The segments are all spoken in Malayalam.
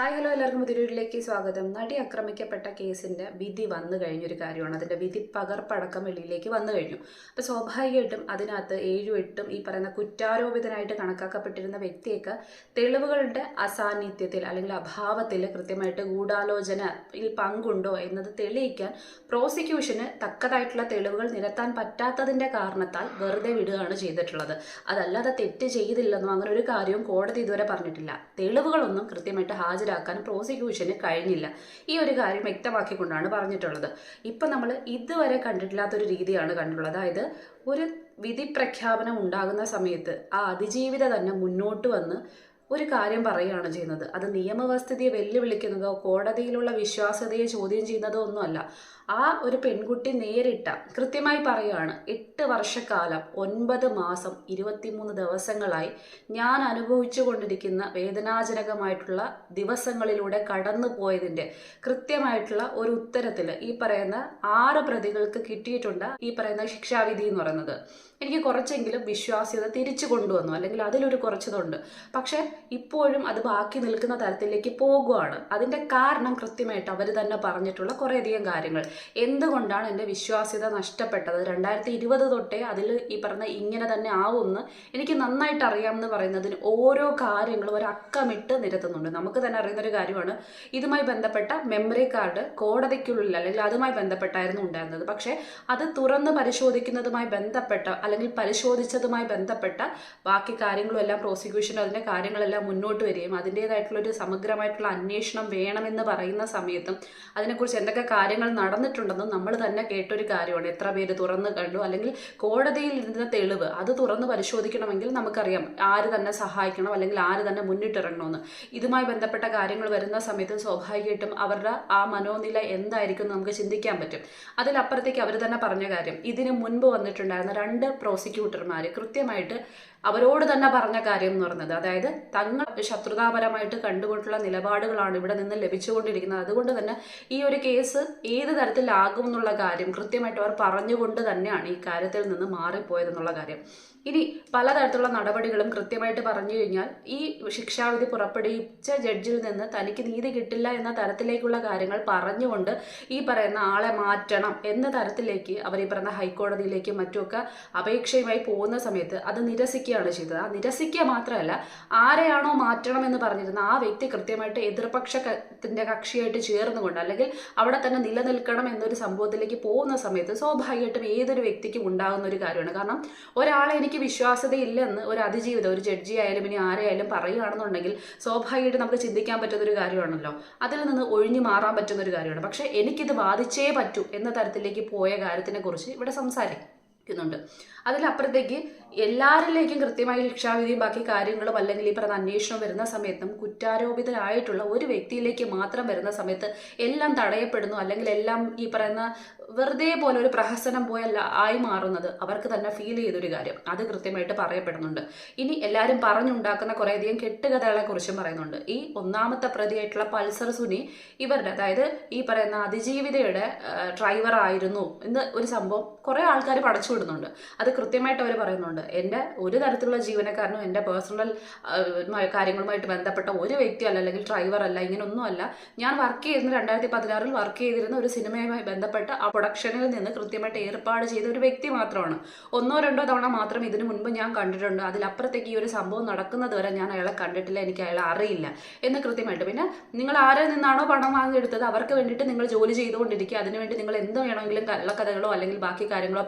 ഹായ് ഹലോ എല്ലാവർക്കും തിരൂരിലേക്ക് സ്വാഗതം. നടി ആക്രമിക്കപ്പെട്ട കേസിന്റെ വിധി വന്നു കഴിഞ്ഞൊരു കാര്യമാണ്. അതിന്റെ വിധി പകർപ്പടക്കം വെളിയിലേക്ക് വന്നു കഴിഞ്ഞു. അപ്പോൾ സ്വാഭാവികമായിട്ടും അതിനകത്ത് ഏഴും എട്ടും ഈ പറയുന്ന കുറ്റാരോപിതനായിട്ട് കണക്കാക്കപ്പെട്ടിരുന്ന വ്യക്തിയൊക്കെ തെളിവുകളുടെ അസാന്നിധ്യത്തിൽ അല്ലെങ്കിൽ അഭാവത്തിൽ കൃത്യമായിട്ട് ഗൂഢാലോചനയിൽ പങ്കുണ്ടോ എന്നത് തെളിയിക്കാൻ പ്രോസിക്യൂഷന് തക്കതായിട്ടുള്ള തെളിവുകൾ നിരത്താൻ പറ്റാത്തതിന്റെ കാരണത്താൽ വെറുതെ വിടുകയാണ് ചെയ്തിട്ടുള്ളത്. അതല്ലാതെ തെറ്റ് ചെയ്തില്ലെന്നോ അങ്ങനെ ഒരു കാര്യവും കോടതി ഇതുവരെ പറഞ്ഞിട്ടില്ല. തെളിവുകളൊന്നും കൃത്യമായിട്ട് ഹാജരാക്കാൻ പ്രോസിക്യൂഷന് കഴിഞ്ഞില്ല. ഈ ഒരു കാര്യം വ്യക്തമാക്കിക്കൊണ്ടാണ് പറഞ്ഞിട്ടുള്ളത്. ഇപ്പം നമ്മൾ ഇതുവരെ കണ്ടിട്ടില്ലാത്തൊരു രീതിയാണ് കണ്ടിട്ടുള്ളത് അതായത് ഒരു വിധി പ്രഖ്യാപനം ഉണ്ടാകുന്ന സമയത്ത് ആ അതിജീവിത തന്നെ മുന്നോട്ട് വന്ന് ഒരു കാര്യം പറയുകയാണ് ചെയ്യുന്നത്. അത് നിയമവസ്ഥിതിയെ വെല്ലുവിളിക്കുന്നതോ കോടതിയിലുള്ള വിശ്വാസ്യതയെ ചോദ്യം ചെയ്യുന്നതോ ഒന്നുമല്ല. ആ ഒരു പെൺകുട്ടി നേരിട്ട കൃത്യമായി പറയുകയാണ് എട്ട് വർഷക്കാലം ഒൻപത് മാസം ഇരുപത്തിമൂന്ന് ദിവസങ്ങളായി ഞാൻ അനുഭവിച്ചു കൊണ്ടിരിക്കുന്ന വേദനാജനകമായിട്ടുള്ള ദിവസങ്ങളിലൂടെ കടന്നു പോയതിന്റെ കൃത്യമായിട്ടുള്ള ഒരു ഉത്തരത്തിൽ ഈ പറയുന്ന ആറ് പ്രതികൾക്ക് കിട്ടിയിട്ടുണ്ട് ഈ പറയുന്ന ശിക്ഷാവിധി എന്ന് പറയുന്നത്. എനിക്ക് കുറച്ചെങ്കിലും വിശ്വാസ്യത തിരിച്ചു കൊണ്ടുവന്നു അല്ലെങ്കിൽ അതിലൊരു കുറച്ചതുണ്ട്. പക്ഷേ ഇപ്പോഴും അത് ബാക്കി നിൽക്കുന്ന തരത്തിലേക്ക് പോകുകയാണ് അതിന്റെ കാരണം കൃത്യമായിട്ട് അവർ തന്നെ പറഞ്ഞിട്ടുള്ള കുറേയധികം കാര്യങ്ങൾ. എന്തുകൊണ്ടാണ് എന്റെ വിശ്വാസ്യത നഷ്ടപ്പെട്ടത്? രണ്ടായിരത്തി ഇരുപത് തൊട്ടേ അതിൽ ഈ പറഞ്ഞ ഇങ്ങനെ തന്നെ ആവുമെന്ന് എനിക്ക് നന്നായിട്ട് അറിയാമെന്ന് പറയുന്നതിന് ഓരോ കാര്യങ്ങളും ഒരു അക്കമിട്ട് നിരത്തുന്നുണ്ട്. നമുക്ക് തന്നെ അറിയുന്ന ഒരു കാര്യമാണ് ഇതുമായി ബന്ധപ്പെട്ട മെമ്മറി കാർഡ് കോടതിക്കുള്ളിൽ അല്ലെങ്കിൽ അതുമായി ബന്ധപ്പെട്ടായിരുന്നു ഉണ്ടായിരുന്നത്. പക്ഷേ അത് തുറന്ന് പരിശോധിക്കുന്നതുമായി ബന്ധപ്പെട്ട അല്ലെങ്കിൽ പരിശോധിച്ചതുമായി ബന്ധപ്പെട്ട ബാക്കി കാര്യങ്ങളും എല്ലാം പ്രോസിക്യൂഷനും അതിന്റെ കാര്യങ്ങളെല്ലാം മുന്നോട്ട് വരികയും അതിന്റേതായിട്ടുള്ള ഒരു സമഗ്രമായിട്ടുള്ള അന്വേഷണം വേണമെന്ന് പറയുന്ന സമയത്തും അതിനെക്കുറിച്ച് എന്തൊക്കെ കാര്യങ്ങൾ നടന്നിട്ടുണ്ടെന്നും നമ്മൾ തന്നെ കേട്ടൊരു കാര്യമാണ്. എത്ര പേര് തുറന്ന് കണ്ടു? അല്ലെങ്കിൽ കോടതിയിൽ ഇരുന്ന തെളിവ് അത് തുറന്ന് പരിശോധിക്കണമെങ്കിൽ നമുക്കറിയാം ആര് തന്നെ സഹായിക്കണം അല്ലെങ്കിൽ ആര് തന്നെ മുന്നിട്ടിറങ്ങണമെന്ന്. ഇതുമായി ബന്ധപ്പെട്ട കാര്യങ്ങൾ വരുന്ന സമയത്ത് സ്വാഭാവികമായിട്ടും അവരുടെ ആ മനോനില എന്തായിരിക്കും എന്ന് നമുക്ക് ചിന്തിക്കാൻ പറ്റും. അതിലപ്പുറത്തേക്ക് അവർ തന്നെ പറഞ്ഞ കാര്യം ഇതിന് മുൻപ് വന്നിട്ടുണ്ടായിരുന്ന രണ്ട് പ്രോസിക്യൂട്ടർമാർ കൃത്യമായിട്ട് അവരോട് തന്നെ പറഞ്ഞ കാര്യം എന്ന് പറയുന്നത്. അതായത് തങ്ങൾ ശത്രുതാപരമായിട്ട് കണ്ടുകൊണ്ടുള്ള നിലപാടുകളാണ് ഇവിടെ നിന്ന് ലഭിച്ചുകൊണ്ടിരിക്കുന്നത്. അതുകൊണ്ട് തന്നെ ഈ ഒരു കേസ് ഏത് തരത്തിലാകും എന്നുള്ള കാര്യം കൃത്യമായിട്ട് അവർ പറഞ്ഞുകൊണ്ട് തന്നെയാണ് ഈ കാര്യത്തിൽ നിന്ന് മാറിപ്പോയതെന്നുള്ള കാര്യം. ഇനി പലതരത്തിലുള്ള നടപടികളും കൃത്യമായിട്ട് പറഞ്ഞു കഴിഞ്ഞാൽ ഈ ശിക്ഷാവിധി പുറപ്പെടുവിച്ച ജഡ്ജിൽ നിന്ന് തനിക്ക് നീതി കിട്ടില്ല എന്ന തരത്തിലേക്കുള്ള കാര്യങ്ങൾ പറഞ്ഞുകൊണ്ട് ഈ പറയുന്ന ആളെ മാറ്റണം എന്ന തരത്തിലേക്ക് അവർ ഈ പറയുന്ന ഹൈക്കോടതിയിലേക്കും മറ്റുമൊക്കെ അപേക്ഷയുമായി പോകുന്ന സമയത്ത് അത് നിരസിക്കുകയാണ് ചെയ്തത്. ആ നിരസിക്കുക മാത്രമല്ല ആരെയാണോ മാറ്റണം എന്ന് പറഞ്ഞിരുന്ന ആ വ്യക്തി കൃത്യമായിട്ട് എതിർപക്ഷത്തിന്റെ കക്ഷിയായിട്ട് ചേർന്നുകൊണ്ട് അല്ലെങ്കിൽ അവിടെ തന്നെ നിലനിൽക്കണം എന്നൊരു സംഭവത്തിലേക്ക് പോകുന്ന സമയത്ത് സ്വാഭാവികമായിട്ടും ഏതൊരു വ്യക്തിക്കും ഉണ്ടാകുന്ന ഒരു കാര്യമാണ്. കാരണം ഒരാളെ എനിക്ക് വിശ്വാസ്യതയില്ലെന്ന് ഒരു അതിജീവിതം ഒരു ജഡ്ജി ആയാലും ഇനി ആരെയായാലും പറയുകയാണെന്നുണ്ടെങ്കിൽ സ്വാഭാവികമായിട്ട് നമുക്ക് ചിന്തിക്കാൻ പറ്റുന്ന ഒരു കാര്യമാണല്ലോ. അതിൽ നിന്ന് ഒഴിഞ്ഞു മാറാൻ പറ്റുന്ന ഒരു കാര്യമാണ്. പക്ഷേ എനിക്കിത് ബാധിച്ചേ പറ്റൂ എന്ന തരത്തിലേക്ക് പോയ കാര്യത്തിനെ കുറിച്ച് ഇവിടെ സംസാരിക്കുന്നുണ്ട് അതിലപ്പുറത്തേക്ക് എല്ലാവരിലേക്കും കൃത്യമായി ശിക്ഷാവിധിയും ബാക്കി കാര്യങ്ങളും അല്ലെങ്കിൽ ഈ പറഞ്ഞ അന്വേഷണം വരുന്ന സമയത്തും കുറ്റാരോപിതരായിട്ടുള്ള ഒരു വ്യക്തിയിലേക്ക് മാത്രം വരുന്ന സമയത്ത് എല്ലാം തടയപ്പെടുന്നു. അല്ലെങ്കിൽ എല്ലാം ഈ പറയുന്ന വെറുതെ പോലെ ഒരു പ്രഹസനം പോയല്ല ആയി മാറുന്നത് അവർക്ക് തന്നെ ഫീൽ ചെയ്തൊരു കാര്യം. അത് കൃത്യമായിട്ട് പറയപ്പെടുന്നുണ്ട്. ഇനി എല്ലാവരും പറഞ്ഞുണ്ടാക്കുന്ന കുറേയധികം കെട്ടുകഥകളെ കുറിച്ചും പറയുന്നുണ്ട്. ഈ ഒന്നാമത്തെ പ്രതിയായിട്ടുള്ള പൾസർ സുനി ഇവരുടെ അതായത് ഈ പറയുന്ന അതിജീവിതയുടെ ഡ്രൈവർ ആയിരുന്നു എന്ന് ഒരു സംഭവം കുറേ ആൾക്കാർ പടച്ചു വിടുന്നുണ്ട് അത് കൃത്യമായിട്ട് അവർ പറയുന്നുണ്ട്. എന്റെ ഒരു തരത്തിലുള്ള ജീവനക്കാരനും എന്റെ പേഴ്സണൽ കാര്യങ്ങളുമായിട്ട് ബന്ധപ്പെട്ട ഒരു വ്യക്തി അല്ല അല്ലെങ്കിൽ ഡ്രൈവർ അല്ല ഇങ്ങനെയൊന്നുമല്ല ഞാൻ വർക്ക് ചെയ്തിരുന്ന രണ്ടായിരത്തി പതിനാറിൽ വർക്ക് ചെയ്തിരുന്ന ഒരു സിനിമയുമായി ബന്ധപ്പെട്ട ആ പ്രൊഡക്ഷനിൽ നിന്ന് കൃത്യമായിട്ട് ഏർപ്പാട് ചെയ്ത ഒരു വ്യക്തി മാത്രമാണ്. ഒന്നോ രണ്ടോ തവണ മാത്രം ഇതിനു മുൻപ് ഞാൻ കണ്ടിട്ടുണ്ട്. അതിലപ്പുറത്തേക്ക് ഈ ഒരു സംഭവം നടക്കുന്നത് വരെ ഞാൻ അയാളെ കണ്ടിട്ടില്ല. എനിക്ക് അയാളെ അറിയില്ല എന്ന് കൃത്യമായിട്ട്. പിന്നെ നിങ്ങൾ ആരിൽ നിന്നാണോ പണം വാങ്ങിയെടുത്തത്? അവർക്ക് വേണ്ടിയിട്ട് നിങ്ങൾ ജോലി ചെയ്തുകൊണ്ടിരിക്കുക. അതിനുവേണ്ടി നിങ്ങൾ എന്ത് വേണമെങ്കിലും കള്ളക്കഥകളോ അല്ലെങ്കിൽ ബാക്കി കാര്യങ്ങളോ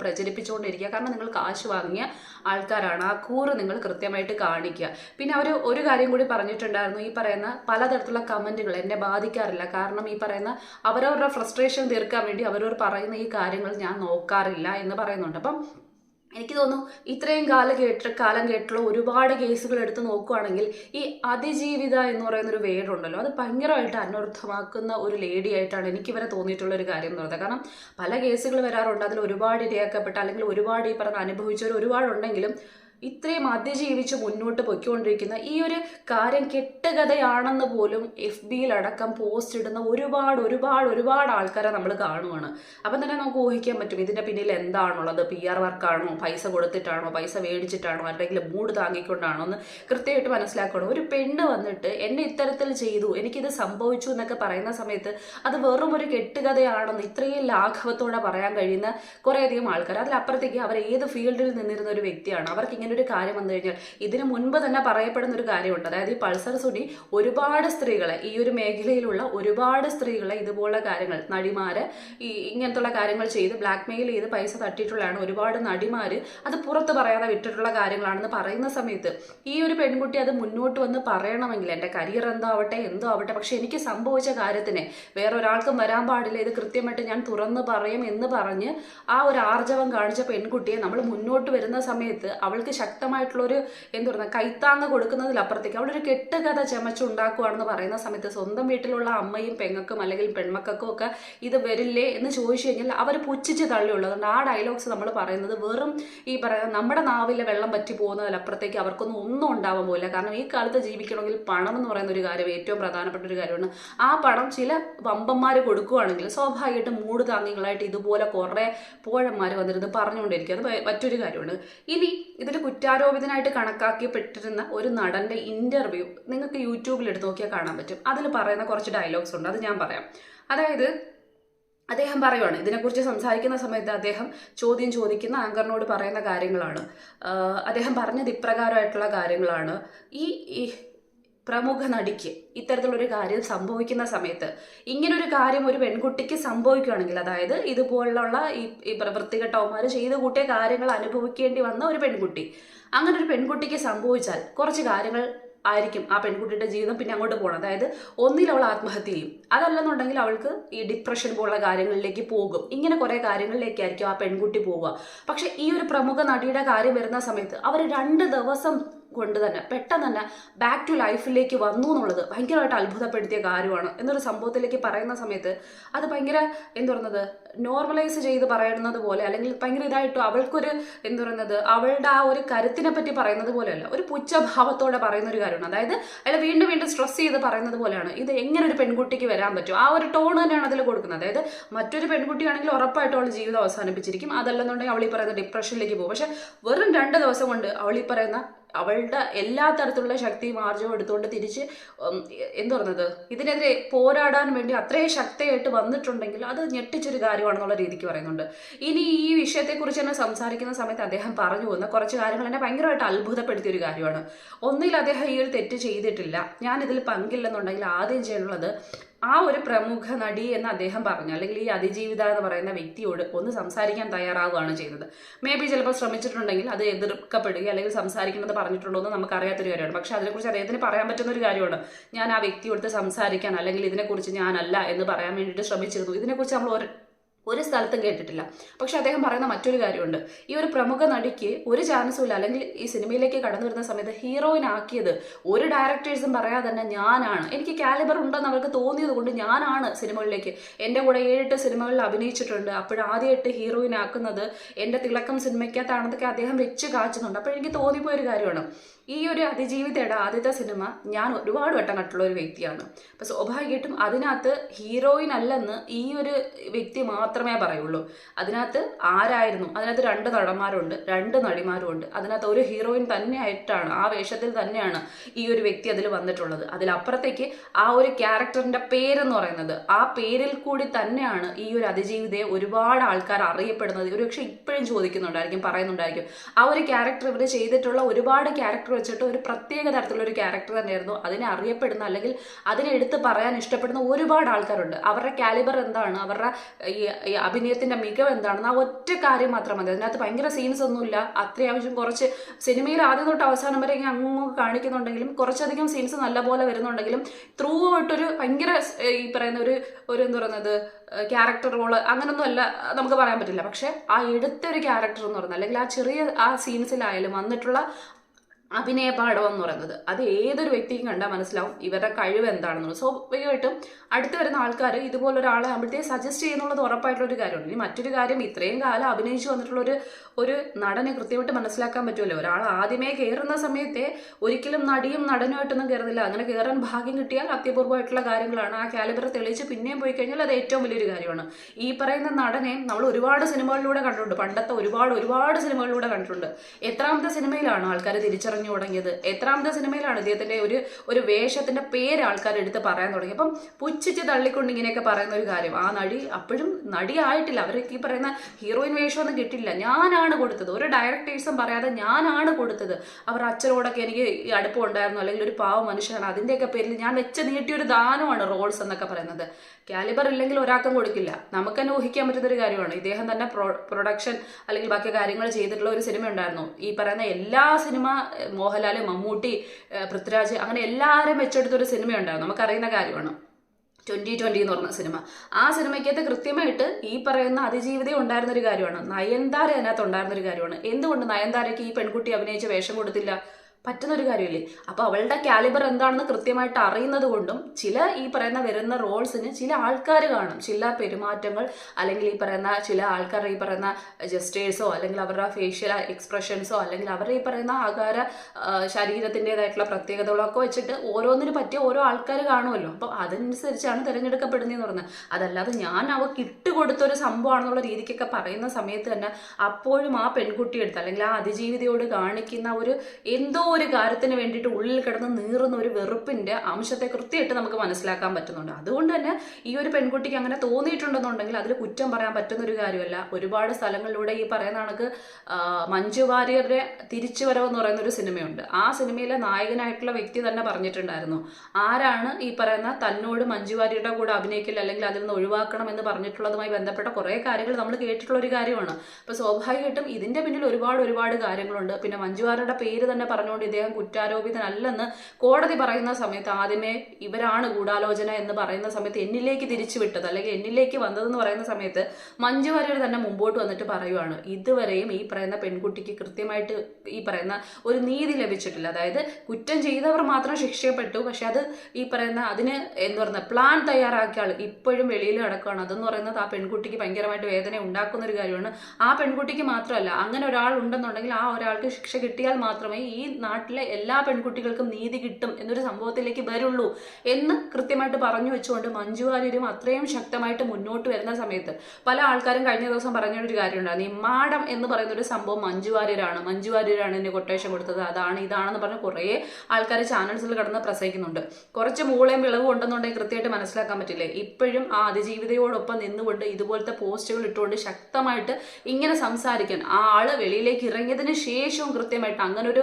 പ്രചരിപ്പിച്ചുകൊണ്ടിരിക്കുക കാരണം നിങ്ങൾ കാശ് വാങ്ങിയ ആൾക്കാരാണ്. ആ കൂറ് നിങ്ങൾ കൃത്യമായിട്ട് കാണിക്കുക. പിന്നെ അവർ ഒരു കാര്യം കൂടി പറഞ്ഞിട്ടുണ്ടായിരുന്നു. ഈ പറയുന്ന പലതരത്തിലുള്ള കമന്റുകൾ എന്നെ ബാധിക്കാറില്ല. കാരണം ഈ പറയുന്ന അവരവരുടെ ഫ്രസ്ട്രേഷൻ തീർക്കാൻ വേണ്ടി അവരവർ പറയുന്ന ഈ കാര്യങ്ങൾ ഞാൻ നോക്കാറില്ല എന്ന് പറയുന്നുണ്ട്. അപ്പം എനിക്ക് തോന്നുന്നു ഇത്രയും കാലം കേട്ട കാലം കേട്ടുള്ള ഒരുപാട് കേസുകൾ എടുത്ത് നോക്കുകയാണെങ്കിൽ ഈ അതിജീവിത എന്ന് പറയുന്ന ഒരു വേർഡുണ്ടല്ലോ അത് ഭയങ്കരമായിട്ട് അനർത്ഥമാക്കുന്ന ഒരു ലേഡി ആയിട്ടാണ് എനിക്ക് ഇവരെ തോന്നിയിട്ടുള്ള ഒരു കാര്യം എന്ന് പറയുന്നത്. കാരണം പല കേസുകൾ വരാറുണ്ട്. അതിൽ ഒരുപാട് ഇരയാക്കപ്പെട്ട അല്ലെങ്കിൽ ഒരുപാട് ഈ പറഞ്ഞ അനുഭവിച്ചവർ ഒരുപാടുണ്ടെങ്കിലും ഇത്രയും അതിജീവിച്ച് മുന്നോട്ട് പൊയ്ക്കൊണ്ടിരിക്കുന്ന ഈ ഒരു കാര്യം കെട്ടുകഥയാണെന്ന് പോലും എഫ് ബിയിലടക്കം പോസ്റ്റ് ഇടുന്ന ഒരുപാട് ഒരുപാട് ഒരുപാട് ആൾക്കാരെ നമ്മൾ കാണുവാണ്. അപ്പം തന്നെ നമുക്ക് ഊഹിക്കാൻ പറ്റും ഇതിന്റെ പിന്നിൽ എന്താണുള്ളത്? പി ആർ വർക്കാണോ? പൈസ കൊടുത്തിട്ടാണോ? പൈസ മേടിച്ചിട്ടാണോ? അല്ലെങ്കിൽ മൂഡ് താങ്ങിക്കൊണ്ടാണോ? എന്ന് കൃത്യമായിട്ട് മനസ്സിലാക്കണം. ഒരു പെണ്ണ് വന്നിട്ട് എന്നെ ഇത്തരത്തിൽ ചെയ്തു എനിക്കിത് സംഭവിച്ചു എന്നൊക്കെ പറയുന്ന സമയത്ത് അത് വെറും ഒരു കെട്ടുകഥയാണെന്ന് ഇത്രയും ലാഘവത്തോടെ പറയാൻ കഴിയുന്ന കുറേയധികം ആൾക്കാർ അതിലപ്പുറത്തേക്ക് അവർ ഏത് ഫീൽഡിൽ നിന്നിരുന്ന ഒരു വ്യക്തിയാണ്. അവർക്ക് ഇങ്ങനെ ഒരു കാര്യം വന്നു കഴിഞ്ഞാൽ ഇതിനു മുൻപ് തന്നെ പറയപ്പെടുന്ന ഒരു കാര്യമുണ്ട്. അതായത് ഈ പൾസർ സുനി ഒരുപാട് സ്ത്രീകളെ ഈ ഒരു മേഖലയിലുള്ള ഒരുപാട് സ്ത്രീകളെ ഇതുപോലുള്ള കാര്യങ്ങൾ നടിമാര് ഈ ഇങ്ങനത്തുള്ള കാര്യങ്ങൾ ചെയ്ത് ബ്ലാക്ക് മെയിൽ ചെയ്ത് പൈസ തട്ടിയിട്ടുള്ളതാണ് ഒരുപാട് നടിമാര് അത് പുറത്ത് പറയാതെ വിട്ടിട്ടുള്ള കാര്യങ്ങളാണെന്ന് പറയുന്ന സമയത്ത് ഈ ഒരു പെൺകുട്ടി അത് മുന്നോട്ട് വന്ന് പറയണമെങ്കിൽ എന്റെ കരിയർ എന്തോ ആവട്ടെ എന്തോ ആവട്ടെ പക്ഷെ എനിക്ക് സംഭവിച്ച കാര്യത്തിന് വേറെ ഒരാൾക്കും വരാൻ പാടില്ല ഇത് കൃത്യമായിട്ട് ഞാൻ തുറന്ന് പറയും എന്ന് പറഞ്ഞ് ആ ഒരു ആർജവം കാണിച്ച പെൺകുട്ടിയെ നമ്മൾ മുന്നോട്ട് വരുന്ന സമയത്ത് അവൾക്ക് ശക്തമായിട്ടുള്ളൊരു എന്ത് പറയുക കൈത്താങ്ങ് കൊടുക്കുന്നതിലപ്പുറത്തേക്ക് ഒരു കെട്ടുകഥ ചമച്ചുണ്ടാക്കുകയാണെന്ന് പറയുന്ന സമയത്ത് സ്വന്തം വീട്ടിലുള്ള അമ്മയും പെങ്ങൾക്കും അല്ലെങ്കിൽ പെൺമക്കൾക്കും ഒക്കെ ഇത് വരില്ലേ എന്ന് ചോദിച്ചു കഴിഞ്ഞാൽ അവർ പുച്ഛിച്ച് തള്ളിയുള്ളൂ അതുകൊണ്ട് ആ ഡയലോഗ്സ് നമ്മൾ പറയുന്നത് വെറും ഈ പറയുന്ന നമ്മുടെ നാവിലെ വെള്ളം പറ്റി പോകുന്നതിലപ്പുറത്തേക്ക് അവർക്കൊന്നും ഒന്നും ഉണ്ടാവാൻ പോകില്ല കാരണം ഈ കാലത്ത് ജീവിക്കണമെങ്കിൽ പണം എന്ന് പറയുന്ന ഒരു കാര്യം ഏറ്റവും പ്രധാനപ്പെട്ട ഒരു കാര്യമാണ്. ആ പണം ചില വമ്പന്മാർ കൊടുക്കുകയാണെങ്കിൽ സ്വാഭാവികമായിട്ടും മൂട് താങ്ങികളായിട്ട് ഇതുപോലെ കുറേ പോഴന്മാർ വന്നിരുന്ന് പറഞ്ഞുകൊണ്ടിരിക്കും. അത് മറ്റൊരു കാര്യമാണ്. ഇനി ഇതിൽ കുറ്റാരോപിതനായിട്ട് കണക്കാക്കിയപ്പെട്ടിരുന്ന ഒരു നടന്റെ ഇന്റർവ്യൂ നിങ്ങൾക്ക് യൂട്യൂബിൽ എടുത്ത് നോക്കിയാൽ കാണാൻ പറ്റും. അതിൽ പറയുന്ന കുറച്ച് ഡയലോഗ്സ് ഉണ്ട്. അത് ഞാൻ പറയാം. അതായത് അദ്ദേഹം പറയുവാണ് ഇതിനെക്കുറിച്ച് സംസാരിക്കുന്ന സമയത്ത് അദ്ദേഹം ചോദ്യം ചോദിക്കുന്ന ആങ്കറിനോട് പറയുന്ന കാര്യങ്ങളാണ്. അദ്ദേഹം പറഞ്ഞത് ഇപ്രകാരമായിട്ടുള്ള കാര്യങ്ങളാണ്. ഈ ഈ പ്രമുഖ നടിക്ക് ഇത്തരത്തിലൊരു കാര്യം സംഭവിക്കുന്ന സമയത്ത് ഇങ്ങനൊരു കാര്യം ഒരു പെൺകുട്ടിക്ക് സംഭവിക്കുകയാണെങ്കിൽ അതായത് ഇതുപോലുള്ള ഈ വൃത്തികെട്ടവന്മാർ ചെയ്തു കൂട്ടിയ കാര്യങ്ങൾ അനുഭവിക്കേണ്ടി വന്ന ഒരു പെൺകുട്ടി. അങ്ങനെ ഒരു പെൺകുട്ടിക്ക് സംഭവിച്ചാൽ കുറച്ച് കാര്യങ്ങൾ ആയിരിക്കും ആ പെൺകുട്ടിയുടെ ജീവിതം പിന്നെ അങ്ങോട്ട് പോകണം അതായത് ഒന്നിൽ അവൾ ആത്മഹത്യ ചെയ്യും. അതല്ലെന്നുണ്ടെങ്കിൽ അവൾക്ക് ഈ ഡിപ്രഷൻ പോലുള്ള കാര്യങ്ങളിലേക്ക് പോകും. ഇങ്ങനെ കുറെ കാര്യങ്ങളിലേക്കായിരിക്കും ആ പെൺകുട്ടി പോവുക. പക്ഷെ ഈ ഒരു പ്രമുഖ നടിയുടെ കാര്യം വരുന്ന സമയത്ത് അവർ രണ്ട് ദിവസം കൊണ്ട് തന്നെ പെട്ടെന്ന് തന്നെ ബാക്ക് ടു ലൈഫിലേക്ക് വന്നു എന്നുള്ളത് ഭയങ്കരമായിട്ട് അത്ഭുതപ്പെടുത്തിയ കാര്യമാണ്. എന്നൊരു സംഭവത്തിലേക്ക് പറയുന്ന സമയത്ത് അത് ഭയങ്കര എന്ത് പറയുന്നത് നോർമലൈസ് ചെയ്ത് പറയുന്നത് പോലെ അല്ലെങ്കിൽ ഭയങ്കര ഇതായിട്ട് അവൾക്കൊരു എന്ത് പറയുന്നത് അവളുടെ ആ ഒരു കരുത്തിനെ പറ്റി പറയുന്നത് പോലെയല്ല ഒരു പുച്ഛഭാവത്തോടെ പറയുന്ന ഒരു കാര്യമാണ്. അതായത് അയാൾ വീണ്ടും വീണ്ടും സ്ട്രെസ് ചെയ്ത് പറയുന്നത് പോലെയാണ്. ഇത് എങ്ങനെ ഒരു പെൺകുട്ടിക്ക് വരാൻ പറ്റും? ആ ഒരു ടോൺ തന്നെയാണ് അതിൽ കൊടുക്കുന്നത്. അതായത് മറ്റൊരു പെൺകുട്ടിയാണെങ്കിൽ ഉറപ്പായിട്ടും അവൾ ജീവിതം അവസാനിപ്പിച്ചിരിക്കും. അതല്ലെന്നുണ്ടെങ്കിൽ അവൾ ഈ പറയുന്ന ഡിപ്രഷനിലേക്ക് പോകും. പക്ഷെ വെറും രണ്ട് ദിവസം കൊണ്ട് അവൾ ഈ പറയുന്ന അവളുടെ എല്ലാ തരത്തിലുള്ള ശക്തിയും ആർജവും എടുത്തുകൊണ്ട് തിരിച്ച് എന്ന് പറഞ്ഞത്? ഇതിനെതിരെ പോരാടാൻ വേണ്ടി അത്രയും ശക്തിയായിട്ട് വന്നിട്ടുണ്ടെങ്കിൽ അത് ഞെട്ടിച്ചൊരു കാര്യമാണെന്നുള്ള രീതിക്ക് പറയുന്നുണ്ട്. ഇനി ഈ വിഷയത്തെക്കുറിച്ച് തന്നെ സംസാരിക്കുന്ന സമയത്ത് അദ്ദേഹം പറഞ്ഞു പോകുന്ന കുറച്ച് കാര്യങ്ങൾ എന്നെ ഭയങ്കരമായിട്ട് അത്ഭുതപ്പെടുത്തിയ ഒരു കാര്യമാണ്. ഒന്നിൽ അദ്ദേഹം ഈ ഒരു തെറ്റ് ചെയ്തിട്ടില്ല. ഞാൻ ഇതിൽ പങ്കില്ലെന്നുണ്ടെങ്കിൽ ആദ്യം ചെയ്യാനുള്ളത് ആ ഒരു പ്രമുഖ നടി എന്ന് അദ്ദേഹം പറഞ്ഞു. അല്ലെങ്കിൽ ഈ അതിജീവിത എന്ന് പറയുന്ന വ്യക്തിയോട് ഒന്ന് സംസാരിക്കാൻ തയ്യാറാവുകയാണ് ചെയ്തത് മേ ബി ചിലപ്പോൾ ശ്രമിച്ചിട്ടുണ്ടെങ്കിൽ അത് എതിർക്കപ്പെടുകയും അല്ലെങ്കിൽ സംസാരിക്കുന്നത് പറഞ്ഞിട്ടുണ്ടോ എന്ന് നമുക്കറിയാത്തൊരു കാര്യമാണ്. പക്ഷേ അതിനെക്കുറിച്ച് അദ്ദേഹത്തിന് പറയാൻ പറ്റുന്ന ഒരു കാര്യമാണ് ഞാൻ ആ വ്യക്തിയോട് സംസാരിക്കാൻ അല്ലെങ്കിൽ ഇതിനെക്കുറിച്ച് ഞാനല്ല എന്ന് പറയാൻ വേണ്ടിയിട്ട് ശ്രമിച്ചിരുന്നു. ഇതിനെക്കുറിച്ച് നമ്മൾ ഒരു സ്ഥലത്തും കേട്ടിട്ടില്ല. പക്ഷെ അദ്ദേഹം പറയുന്ന മറ്റൊരു കാര്യമുണ്ട്. ഈ ഒരു പ്രമുഖ നടിക്ക് ഒരു ചാൻസും ഇല്ല. അല്ലെങ്കിൽ ഈ സിനിമയിലേക്ക് കടന്നു വരുന്ന സമയത്ത് ഹീറോയിൻ ആക്കിയത് ഒരു ഡയറക്ടേഴ്സും പറയാതെ തന്നെ ഞാനാണ്. എനിക്ക് കാലിബർ ഉണ്ടെന്ന് അവർക്ക് തോന്നിയത് കൊണ്ട് ഞാനാണ് സിനിമകളിലേക്ക്. എന്റെ കൂടെ ഏഴെട്ട് സിനിമകളിൽ അഭിനയിച്ചിട്ടുണ്ട്. അപ്പോഴാദ്യമായിട്ട് ഹീറോയിൻ ആക്കുന്നത് എന്റെ തിളക്കം സിനിമയ്ക്കകത്താണെന്നൊക്കെ അദ്ദേഹം വെച്ച് കാച്ചുന്നുണ്ട്. അപ്പോൾ എനിക്ക് തോന്നിപ്പോയൊരു കാര്യമാണ്. ഈ ഒരു അതിജീവിതയുടെ ആദ്യത്തെ സിനിമ ഞാൻ ഒരുപാട് വട്ടം കണ്ടുള്ള ഒരു വ്യക്തിയാണ്. അപ്പോൾ സ്വാഭാവികമായിട്ടും അതിനകത്ത് ഹീറോയിൻ അല്ലെന്ന് ഈ ഒരു വ്യക്തി മാത്രമേ പറയുള്ളൂ. അതിനകത്ത് ആരായിരുന്നു? അതിനകത്ത് രണ്ട് നടന്മാരുണ്ട് രണ്ട് നടിമാരുണ്ട്. അതിനകത്ത് ഒരു ഹീറോയിൻ തന്നെയായിട്ടാണ് ആ വേഷത്തിൽ തന്നെയാണ് ഈ ഒരു വ്യക്തി അതിൽ വന്നിട്ടുള്ളത്. അതിലപ്പുറത്തേക്ക് ആ ഒരു ക്യാരക്ടറിന്റെ പേരെന്ന് പറയുന്നത് ആ പേരിൽ കൂടി തന്നെയാണ് ഈ ഒരു അതിജീവിതയെ ഒരുപാട് ആൾക്കാർ അറിയപ്പെടുന്നത്. ഒരുപക്ഷെ ഇപ്പോഴും ചോദിക്കുന്നുണ്ടായിരിക്കും പറയുന്നുണ്ടായിരിക്കും ആ ഒരു ക്യാരക്ടർ ഇവർ ചെയ്തിട്ടുള്ള ഒരുപാട് ക്യാരക്ടർ വെച്ചിട്ട് ഒരു പ്രത്യേക തരത്തിലുള്ള ഒരു ക്യാരക്ടർ തന്നെയായിരുന്നു. അതിനെ അറിയപ്പെടുന്ന അല്ലെങ്കിൽ അതിനെ എടുത്ത് പറയാൻ ഇഷ്ടപ്പെടുന്ന ഒരുപാട് ആൾക്കാരുണ്ട്. അവരുടെ കാലിബർ എന്താണ്? അവരുടെ ഈ അഭിനയത്തിന്റെ മികവ് എന്താണെന്ന് ആ ഒറ്റ കാര്യം മാത്രം മതി. അതിനകത്ത് ഭയങ്കര സീൻസ് ഒന്നുമില്ല. അത്യാവശ്യം കുറച്ച് സിനിമയിൽ ആദ്യം തൊട്ട് അവസാനം വരെ ഇങ്ങനെ അങ്ങോട്ട് കാണിക്കുന്നുണ്ടെങ്കിലും കുറച്ചധികം സീൻസ് നല്ലപോലെ വരുന്നുണ്ടെങ്കിലും ത്രൂ ആയിട്ടൊരു ഭയങ്കര ഈ പറയുന്ന ഒരു ഒരു എന്താ പറയുന്നത് ക്യാരക്ടർ റോൾ അങ്ങനൊന്നും അല്ല നമുക്ക് പറയാൻ പറ്റില്ല. പക്ഷെ ആ എടുത്തൊരു ക്യാരക്ടർ എന്ന് പറഞ്ഞാൽ അല്ലെങ്കിൽ ആ ചെറിയ ആ സീൻസിലായാലും വന്നിട്ടുള്ള അഭിനയ പാഠം എന്ന് പറയുന്നത് അത് ഏതൊരു വ്യക്തിക്കും കണ്ടാൽ മനസ്സിലാവും ഇവരുടെ കഴിവ് സോ സ്വാഭാവികമായിട്ടും അടുത്ത് വരുന്ന ആൾക്കാർ ഇതുപോലെ ഒരാളെ ആകുമ്പോഴത്തേക്ക് സജസ്റ്റ് ചെയ്യുന്നുള്ളത് ഉറപ്പായിട്ടുള്ള ഒരു കാര്യമാണ്. ഇനി മറ്റൊരു കാര്യം ഇത്രയും കാലം അഭിനയിച്ചു വന്നിട്ടുള്ള ഒരു ഒരു നടനെ കൃത്യമായിട്ട് മനസ്സിലാക്കാൻ പറ്റുമല്ലോ ഒരാൾ ആദ്യമേ കയറുന്ന സമയത്തെ ഒരിക്കലും നടിയും നടനുമായിട്ടൊന്നും കയറുന്നില്ല. അങ്ങനെ കയറാൻ ഭാഗ്യം കിട്ടിയാൽ അത്യപൂർവമായിട്ടുള്ള കാര്യങ്ങളാണ്. ആ കാലിബർ തെളിയിച്ച് പിന്നെയും പോയി കഴിഞ്ഞാൽ അത് ഏറ്റവും വലിയൊരു കാര്യമാണ്. ഈ പറയുന്ന നടനെ നമ്മൾ ഒരുപാട് സിനിമകളിലൂടെ കണ്ടിട്ടുണ്ട്. പണ്ടത്തെ ഒരുപാട് ഒരുപാട് സിനിമകളിലൂടെ കണ്ടിട്ടുണ്ട്. എത്രാമത്തെ സിനിമയിലാണ് ആൾക്കാർ തിരിച്ചറിഞ്ഞു തുടങ്ങിയത്. എത്രാമത്തെ സിനിമയിലാണ് ഇദ്ദേഹത്തിന്റെ ഒരു ഒരു വേഷത്തിന്റെ പേര് ആൾക്കാർ എടുത്ത് പറയാൻ തുടങ്ങി. അപ്പം പുച്ഛിച്ച് തള്ളിക്കൊണ്ട് ഇങ്ങനെയൊക്കെ പറയുന്ന ഒരു കാര്യം. ആ നടി അപ്പോഴും നടിയായിട്ടില്ല. അവർക്ക് ഈ പറയുന്ന ഹീറോയിൻ വേഷമൊന്നും കിട്ടില്ല. ഞാനാണ് കൊടുത്തത്. ഒരു ഡയറക്ടേഴ്സും പറയാതെ ഞാനാണ് കൊടുത്തത്. അവർ അച്ഛനോടൊക്കെ എനിക്ക് അടുപ്പം ഉണ്ടായിരുന്നു. അല്ലെങ്കിൽ ഒരു പാവ മനുഷ്യനാണ്. അതിന്റെയൊക്കെ പേരിൽ ഞാൻ വെച്ച് നീട്ടിയൊരു ദാനമാണ് റോൾസ് എന്നൊക്കെ പറയുന്നത്. കാലിബർ ഇല്ലെങ്കിൽ ഒരാൾക്കും കൊടുക്കില്ല. നമുക്ക് തന്നെ ഊഹിക്കാൻ പറ്റുന്ന ഒരു കാര്യമാണ്. ഇദ്ദേഹം തന്നെ പ്രൊഡക്ഷൻ അല്ലെങ്കിൽ ബാക്കി കാര്യങ്ങൾ ചെയ്തിട്ടുള്ള ഒരു സിനിമ ഉണ്ടായിരുന്നു ഈ പറയുന്ന എല്ലാ സിനിമ മോഹൻലാൽ മമ്മൂട്ടി പൃഥ്വിരാജ് അങ്ങനെ എല്ലാവരും വെച്ചെടുത്ത ഒരു സിനിമ നമുക്ക് നമുക്കറിയുന്ന കാര്യമാണ്. ട്വന്റി ട്വന്റി എന്ന് പറഞ്ഞ സിനിമ. ആ സിനിമയ്ക്കകത്ത് കൃത്യമായിട്ട് ഈ പറയുന്ന അതിജീവിതം ഉണ്ടായിരുന്ന ഒരു കാര്യമാണ്. നയൻതാര അതിനകത്ത് ഉണ്ടായിരുന്ന ഒരു കാര്യമാണ്. എന്തുകൊണ്ട് നയൻതാരയ്ക്ക് ഈ പെൺകുട്ടി അഭിനയിച്ച വേഷം കൊടുത്തില്ല? പറ്റുന്ന ഒരു കാര്യമില്ലേ? അപ്പോൾ അവളുടെ കാലിബർ എന്താണെന്ന് കൃത്യമായിട്ട് അറിയുന്നത് കൊണ്ടും ചില ഈ പറയുന്ന വരുന്ന റോൾസിന് ചില ആൾക്കാർ കാണും. ചില പെരുമാറ്റങ്ങൾ അല്ലെങ്കിൽ ഈ പറയുന്ന ചില ആൾക്കാർ ഈ പറയുന്ന ജസ്റ്റേഴ്സോ അല്ലെങ്കിൽ അവരുടെ ഫേഷ്യൽ എക്സ്പ്രഷൻസോ അല്ലെങ്കിൽ അവരുടെ ഈ പറയുന്ന ആകാര ശരീരത്തിന്റെതായിട്ടുള്ള പ്രത്യേകതകളൊക്കെ വെച്ചിട്ട് ഓരോന്നിന് പറ്റിയ ഓരോ ആൾക്കാർ കാണുമല്ലോ. അപ്പോൾ അതനുസരിച്ചാണ് തിരഞ്ഞെടുക്കപ്പെടുന്നതെന്ന് പറഞ്ഞത് അതല്ലാതെ ഞാൻ അവർക്ക് ഇട്ടുകൊടുത്തൊരു സംഭവമാണെന്നുള്ള രീതിക്കൊക്കെ പറയുന്ന സമയത്ത് തന്നെ അപ്പോഴും ആ പെൺകുട്ടിയെടുത്ത് അല്ലെങ്കിൽ ആ അതിജീവിതയോട് കാണിക്കുന്ന ഒരു എന്തോ ഒരു കാര്യത്തിന് വേണ്ടിയിട്ട് ഉള്ളിൽ കിടന്ന് നീറുന്ന ഒരു വെറുപ്പിന്റെ അംശത്തെ കൃത്യമായിട്ട് നമുക്ക് മനസ്സിലാക്കാൻ പറ്റുന്നുണ്ട്. അതുകൊണ്ട് തന്നെ ഈ ഒരു പെൺകുട്ടിക്ക് അങ്ങനെ തോന്നിയിട്ടുണ്ടെന്നുണ്ടെങ്കിൽ അതിൽ കുറ്റം പറയാൻ പറ്റുന്ന ഒരു കാര്യമല്ല. ഒരുപാട് സ്ഥലങ്ങളിലൂടെ ഈ പറയുന്ന കണക്ക് മഞ്ജു വാര്യരുടെ തിരിച്ചുവരവ് എന്ന് പറയുന്ന ഒരു സിനിമയുണ്ട്. ആ സിനിമയിലെ നായകനായിട്ടുള്ള വ്യക്തി തന്നെ പറഞ്ഞിട്ടുണ്ടായിരുന്നു. ആരാണ് ഈ പറയുന്ന തന്നോട് മഞ്ജു വാര്യരുടെ കൂടെ അഭിനയിക്കില്ല അല്ലെങ്കിൽ അതിൽ നിന്ന് ഒഴിവാക്കണം എന്ന് പറഞ്ഞിട്ടുള്ളതുമായി ബന്ധപ്പെട്ട കുറേ കാര്യങ്ങൾ നമ്മൾ കേട്ടിട്ടുള്ള ഒരു കാര്യമാണ്. അപ്പോൾ സ്വാഭാവികമായിട്ടും ഇതിന്റെ പിന്നിൽ ഒരുപാട് ഒരുപാട് കാര്യങ്ങളുണ്ട്. പിന്നെ മഞ്ജു വാര്യരുടെ പേര് തന്നെ പറഞ്ഞുകൊണ്ട് ഇദ്ദേഹം കുറ്റാരോപിതനല്ലെന്ന് കോടതി പറയുന്ന സമയത്ത് ആദ്യമേ ഇവരാണ് ഗൂഢാലോചന എന്ന് പറയുന്ന സമയത്ത് എന്നിലേക്ക് തിരിച്ചു വിട്ടത് അല്ലെങ്കിൽ എന്നിലേക്ക് വന്നതെന്ന് പറയുന്ന സമയത്ത് മഞ്ജു വാര്യർ തന്നെ മുമ്പോട്ട് വന്നിട്ട് പറയുവാണ് ഇതുവരെയും ഈ പറയുന്ന പെൺകുട്ടിക്ക് കൃത്യമായിട്ട് ഈ പറയുന്ന ഒരു നീതി ലഭിച്ചിട്ടില്ല. അതായത് കുറ്റം ചെയ്തവർ മാത്രം ശിക്ഷയപ്പെട്ടു പക്ഷെ അത് ഈ പറയുന്ന അതിന് എന്ന് പറയുന്ന പ്ലാൻ തയ്യാറാക്കിയ ആൾ ഇപ്പോഴും വെളിയിൽ കിടക്കുകയാണ് അതെന്ന് പറയുന്നത് ആ പെൺകുട്ടിക്ക് ഭയങ്കരമായിട്ട് വേദന ഉണ്ടാക്കുന്ന ഒരു കാര്യമാണ്. ആ പെൺകുട്ടിക്ക് മാത്രമല്ല അങ്ങനെ ഒരാൾ ഉണ്ടെന്നുണ്ടെങ്കിൽ ആ ഒരാൾക്ക് ശിക്ഷ കിട്ടിയാൽ മാത്രമേ ഈ നാട്ടിലെ എല്ലാ പെൺകുട്ടികൾക്കും നീതി കിട്ടും എന്നൊരു സംഭവത്തിലേക്ക് വരുള്ളൂ എന്ന് കൃത്യമായിട്ട് പറഞ്ഞു വെച്ചുകൊണ്ട് മഞ്ജു വാര്യരും അത്രയും ശക്തമായിട്ട് മുന്നോട്ട് വരുന്ന സമയത്ത് പല ആൾക്കാരും കഴിഞ്ഞ ദിവസം പറഞ്ഞൊരു കാര്യമുണ്ടായിരുന്നു ഈ മാഡം എന്ന് പറയുന്ന ഒരു സംഭവം മഞ്ജു വാര്യരാണ്. മഞ്ജു വാര്യരാണ് എന്നെ കൊട്ടേഷൻ കൊടുത്തത്. അതാണ് ഇതാണെന്ന് പറഞ്ഞ് കുറേ ആൾക്കാർ ചാനൽസിൽ കടന്ന് പ്രസംഗിക്കുന്നുണ്ട്. കുറച്ച് മൂളയും വിളവും ഉണ്ടെന്നുണ്ടെങ്കിൽ കൃത്യമായിട്ട് മനസ്സിലാക്കാൻ പറ്റില്ലേ? ഇപ്പോഴും ആ അതിജീവിതയോടൊപ്പം നിന്നുകൊണ്ട് ഇതുപോലത്തെ പോസ്റ്റുകൾ ഇട്ടുകൊണ്ട് ശക്തമായിട്ട് ഇങ്ങനെ സംസാരിക്കാൻ ആ ആൾ വെളിയിലേക്ക് ഇറങ്ങിയതിന് ശേഷവും കൃത്യമായിട്ട് അങ്ങനെ ഒരു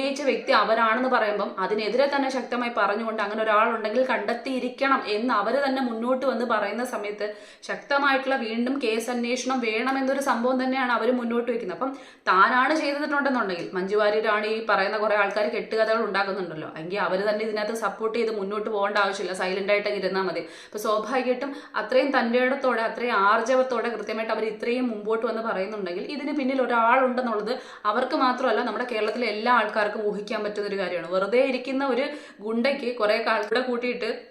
ഉന്നയിച്ച വ്യക്തി അവരാണെന്ന് പറയുമ്പം അതിനെതിരെ തന്നെ ശക്തമായി പറഞ്ഞുകൊണ്ട് അങ്ങനെ ഒരാളുണ്ടെങ്കിൽ കണ്ടെത്തിയിരിക്കണം എന്ന് അവർ തന്നെ മുന്നോട്ട് വന്ന് പറയുന്ന സമയത്ത് ശക്തമായിട്ടുള്ള വീണ്ടും കേസ് അന്വേഷണം വേണമെന്നൊരു സംഭവം തന്നെയാണ് അവർ മുന്നോട്ട് വെക്കുന്നത്. അപ്പം താനാണ് ചെയ്തിട്ടുണ്ടെന്നുണ്ടെങ്കിൽ മഞ്ജു വാര്യരാണ് ഈ പറയുന്ന കുറെ ആൾക്കാർ കെട്ടുകഥകൾ ഉണ്ടാക്കുന്നുണ്ടല്ലോ. എങ്കിൽ അവർ തന്നെ ഇതിനകത്ത് സപ്പോർട്ട് ചെയ്ത് മുന്നോട്ട് പോകേണ്ട ആവശ്യമില്ല. സൈലന്റ് ആയിട്ട് ഇരുന്നാൽ മതി. അപ്പൊ സ്വാഭാവികമായിട്ടും അത്രയും തന്റെ ഇടത്തോടെ അത്രയും ആർജവത്തോടെ കൃത്യമായിട്ട് അവർ ഇത്രയും മുമ്പോട്ട് വന്ന് പറയുന്നുണ്ടെങ്കിൽ ഇതിന് പിന്നിൽ ഒരാളുണ്ടെന്നുള്ളത് അവർക്ക് മാത്രമല്ല നമ്മുടെ കേരളത്തിലെ എല്ലാ ആൾക്കാർക്കും ഊഹിക്കാൻ പറ്റുന്ന ഒരു കാര്യമാണ്. വെറുതെ ഇരിക്കുന്ന ഒരു ഗുണ്ടയ്ക്ക് കുറെ ആൾക്കൂടെ കൂട്ടിയിട്ട്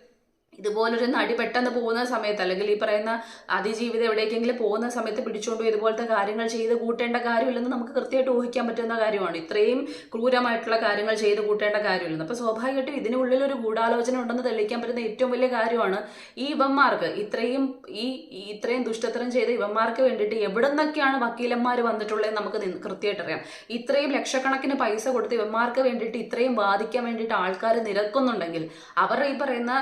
ഇതുപോലൊരു നടി പെട്ടെന്ന് പോകുന്ന സമയത്ത് അല്ലെങ്കിൽ ഈ പറയുന്ന അതിജീവിതം എവിടേക്കെങ്കിലും പോകുന്ന സമയത്ത് പിടിച്ചുകൊണ്ട് ഇതുപോലത്തെ കാര്യങ്ങൾ ചെയ്ത് കൂട്ടേണ്ട കാര്യമില്ലെന്ന് നമുക്ക് കൃത്യമായിട്ട് ഊഹിക്കാൻ പറ്റുന്ന കാര്യമാണ്. ഇത്രയും ക്രൂരമായിട്ടുള്ള കാര്യങ്ങൾ ചെയ്ത് കൂട്ടേണ്ട കാര്യമില്ലെന്ന്. അപ്പോൾ സ്വാഭാവികമായിട്ടും ഇതിനുള്ളിൽ ഒരു ഗൂഢാലോചന ഉണ്ടെന്ന് തെളിയിക്കാൻ പറ്റുന്ന ഏറ്റവും വലിയ കാര്യമാണ് ഈ ഇവന്മാർക്ക്. ഇത്രയും ഈ ഇത്രയും ദുഷ്ടത്തരം ചെയ്ത ഇവന്മാർക്ക് വേണ്ടിയിട്ട് എവിടെ നിന്നൊക്കെയാണ് വക്കീലന്മാർ വന്നിട്ടുള്ളത് നമുക്ക് കൃത്യമായിട്ട് അറിയാം. ഇത്രയും ലക്ഷക്കണക്കിന് പൈസ കൊടുത്ത് ഇവന്മാർക്ക് വേണ്ടിയിട്ട് ഇത്രയും ബാധിക്കാൻ വേണ്ടിയിട്ട് ആൾക്കാർ നിരക്കുന്നുണ്ടെങ്കിൽ അവർ ഈ പറയുന്ന